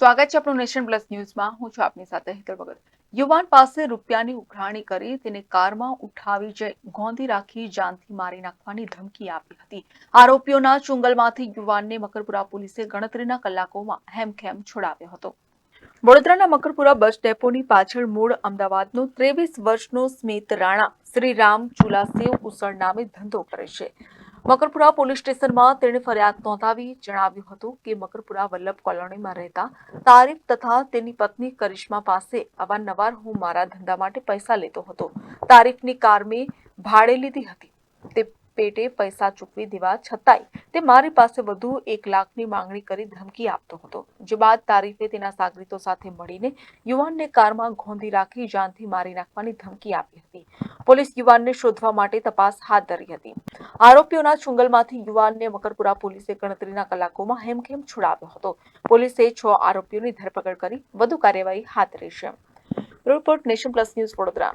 સ્વાગત છે આપણું નેશન પ્લસ ન્યૂઝમાં. હું છું આપની સાથે હેતર ભગત. યુવાન પાસે રૂપિયાની ઉઘરાણી કરી તેને કારમાં ઉઠાવી જઈ ગોંધી રાખી જાનથી મારી નાખવાની ધમકી આપી હતી. આરોપીઓના ચુંગલમાંથી યુવાનને મકરપુરા પોલીસે ગણતરીના કલાકોમાં હેમખેમ છોડાવ્યો હતો. વડોદરાના મકરપુરા બસ ડેપોની પાછળ મૂળ અમદાવાદનો ત્રેવીસ વર્ષનો સ્મિત રાણા શ્રીરામ ચુલાસેવ ઉસળ નામે ધંધો કરે છે. મકરપુરા પોલીસ સ્ટેશનમાં તેણે ફરિયાદ નોંધાવી, જણાવ્યું હતું કે મકરપુરા વલ્લભ કોલોનીમાં રહેતા તારીફ તથા તેની પત્ની કરિશ્મા પાસે અવારનવાર હું મારા ધંધા માટે પૈસા લેતો હતો. તારીફની કાર મેં ભાડે લીધી હતી. તે પેટે પૈસા ચૂકવી દેવા છતાંય તે મારી પાસે વધુ એક લાખની માંગણી કરી ધમકી આપતો હતો. જે બાદ તારીફે તેના સાગરીતો સાથે મળીને યુવાનને કારમાં ગોંધી રાખી જાનથી મારી નાખવાની ધમકી આપી હતી. પોલીસ યુવાનને શોધવા માટે તપાસ હાથ ધરી હતી. આરોપીઓના ચુંગલમાંથી યુવાનને મકરપુરા પોલીસે ગણતરીના કલાકોમાં હેમખેમ છોડાવ્યો હતો. પોલીસે છ આરોપીઓની ધરપકડ કરી વધુ કાર્યવાહી હાથ ધરી છે. Report nation plus news Vadodara.